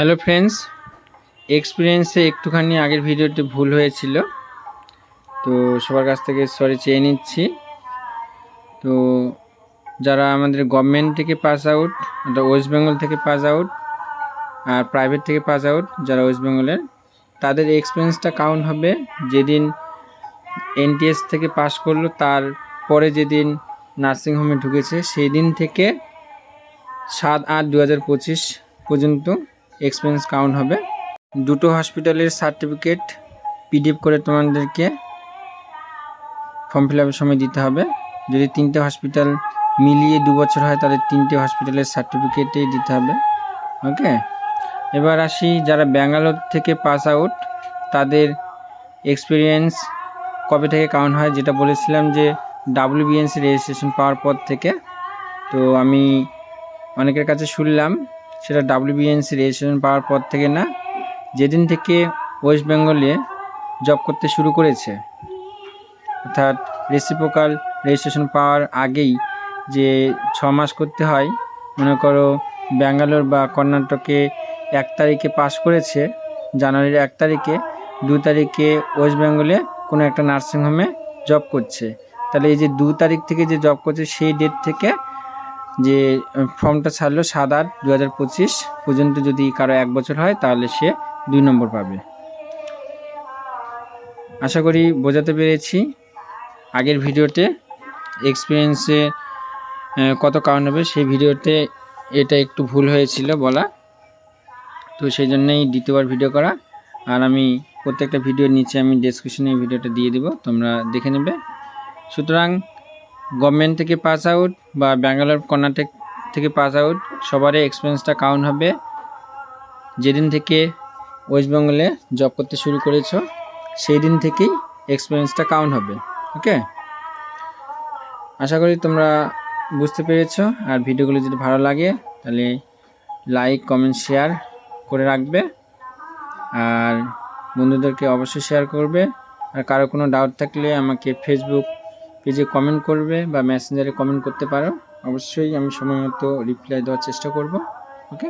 Hello friends এক্সপিরিয়েন্সে একটুখানি আগের ভিডিওতে ভুল হয়েছিল। তো সবার কাছ থেকে সরি চেয়ে নিচ্ছি। তো যারা আমাদের গভর্নমেন্ট থেকে পাস আউট অর্থাৎ ওয়েস্ট বেঙ্গল থেকে পাস আউট আর প্রাইভেট থেকে পাস আউট যারা ওয়েস্ট বেঙ্গলের তাদের এক্সপিরিয়েন্সটা কাউন্ট হবে। যেদিন এনটিএস থেকে পাস করল, তার পরে যেদিন নার্সিংহোমে ঢুকেছে সেই দিন থেকে সাত আট দু হাজার পঁচিশ পর্যন্ত এক্সপেন্স কাউন্ট হবে। দুটো হসপিটালের সার্টিফিকেট পিডিএফ করে তোমাদেরকে ফর্ম ফিল আপের সময় দিতে হবে। যদি তিনটে হসপিটাল মিলিয়ে দু বছর হয়, তাহলে তিনটে হসপিটালের সার্টিফিকেটেই দিতে হবে। ওকে এবার আসি যারা ব্যাঙ্গালোর থেকে পাস আউট তাদের এক্সপিরিয়েন্স কবে থেকে কাউন্ট হয়? যেটা বলেছিলাম যে ডাব্লিউবিএনসি রেজিস্ট্রেশন পাওয়ার পর থেকে। তো আমি অনেকের কাছে শুনলাম সেটা ডাব্লিউবিএনসি রেজিস্ট্রেশন পাওয়ার পর থেকে না, যেদিন থেকে ওয়েস্ট বেঙ্গলে জব করতে শুরু করেছে, অর্থাৎ রেসিপোকাল রেজিস্ট্রেশন পাওয়ার আগেই যে ছ মাস করতে হয়, মনে করো ব্যাঙ্গালোর বা কর্ণাটকে এক তারিখে পাস করেছে, জানুয়ারির এক তারিখে, দু তারিখে ওয়েস্ট বেঙ্গলে কোনো একটা নার্সিংহোমে জব করছে। তাহলে এই যে দু তারিখ থেকে যে জব করছে, সেই ডেট থেকে যে ফর্মটা ছাড়লো সাত আট দু হাজার পঁচিশ, পর্যন্ত যদি কারও এক বছর হয়, তাহলে সে দুই নম্বর পাবে। আশা করি বোঝাতে পেরেছি। আগের ভিডিওতে এক্সপিরিয়েন্সে কত কারণ হবে, সেই ভিডিওতে এটা একটু ভুল হয়েছিল বলা। তো সেই জন্যই দ্বিতীয়বার ভিডিও করা। আর আমি প্রত্যেকটা ভিডিওর নিচে আমি ডেসক্রিপশনে ভিডিওটা দিয়ে দিব, তোমরা দেখে নেবে। সুতরাং গভর্নমেন্ট থেকে পাস আউট বা ব্যাঙ্গালোর কর্ণাটক থেকে পাস আউট, সবারই এক্সপিরিয়েন্সটা কাউন্ট হবে। যেদিন থেকে ওয়েস্ট বেঙ্গলে জব করতে শুরু করেছ সেই দিন থেকেই এক্সপিরিয়েন্সটা কাউন্ট হবে ওকে আশা করি তোমরা বুঝতে পেরেছ, আর ভিডিওগুলো যদি ভালো লাগে, তাহলে লাইক কমেন্ট শেয়ার করে রাখবে। আর বন্ধুদেরকে অবশ্যই শেয়ার করবে। আর কারও কোনো ডাউট থাকলে আমাকে ফেসবুক পেজে কমেন্ট করবে বা মেসেঞ্জারে কমেন্ট করতে পারো। অবশ্যই আমি সময় মতো রিপ্লাই দেওয়ার চেষ্টা করব ওকে